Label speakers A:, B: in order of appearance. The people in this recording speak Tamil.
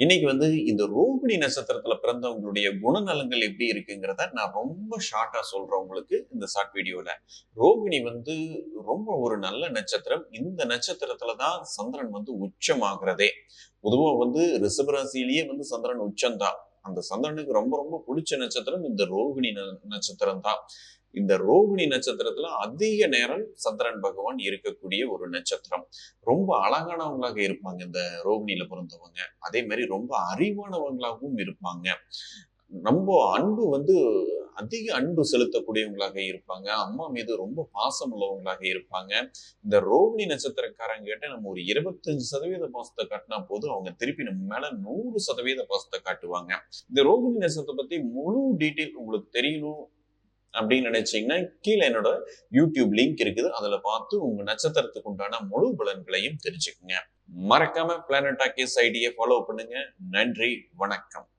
A: இன்னைக்கு வந்து இந்த ரோகிணி நட்சத்திரத்துல பிறந்தவங்களுடைய குணநலங்கள் எப்படி இருக்குங்கிறத நான் ரொம்ப ஷார்ட்டா சொல்றேன் உங்களுக்கு இந்த ஷார்ட் வீடியோல ரோகிணி வந்து ரொம்ப ஒரு நல்ல நட்சத்திரம். இந்த நட்சத்திரத்துல தான் சந்திரன் வந்து உச்சமாகிறதே. பொதுவா வந்து ரிஷபராசிலேயே வந்து சந்திரன் உச்சம்தான். அந்த சந்திரனுக்கு ரொம்ப ரொம்ப பிடிச்ச நட்சத்திரம் இந்த ரோகிணி நட்சத்திரம் தான் இந்த ரோகிணி நட்சத்திரத்துல அதிக நேரம் சந்திரன் பகவான் இருக்கக்கூடிய ஒரு நட்சத்திரம். ரொம்ப அழகானவங்களாக இருப்பாங்க இந்த ரோகிணியில பிறந்தவங்க. அதே மாதிரி ரொம்ப அறிவானவங்களாகவும் இருப்பாங்க. ரொம்ப அன்பு வந்து அதிக அன்பு செலுத்தக்கூடியவங்களாக இருப்பாங்க. அம்மா மீது ரொம்ப பாசம் உள்ளவங்களாக இருப்பாங்க. இந்த ரோகிணி நட்சத்திரக்காரங்க கிட்ட நம்ம ஒரு இருபத்தஞ்சு சதவீத பாசத்தை காட்டினா போதும். அவங்க திருப்பி நம்ம மேல நூறு சதவீத பாசத்தை காட்டுவாங்க. இந்த ரோகிணி நட்சத்திரத்தை பத்தி முழு டீட்டெயில் உங்களுக்கு தெரியணும் அப்படின்னு நினைச்சீங்கன்னா கீழே என்னோட யூடியூப் லிங்க் இருக்குது. அதுல பார்த்து உங்க நட்சத்திரத்துக்கு உண்டான முழு பலன்களையும் தெரிஞ்சுக்குங்க. மறக்காம பிளானட் டாக்கிஸ் ஐடியை ஃபாலோ பண்ணுங்க. நன்றி வணக்கம்.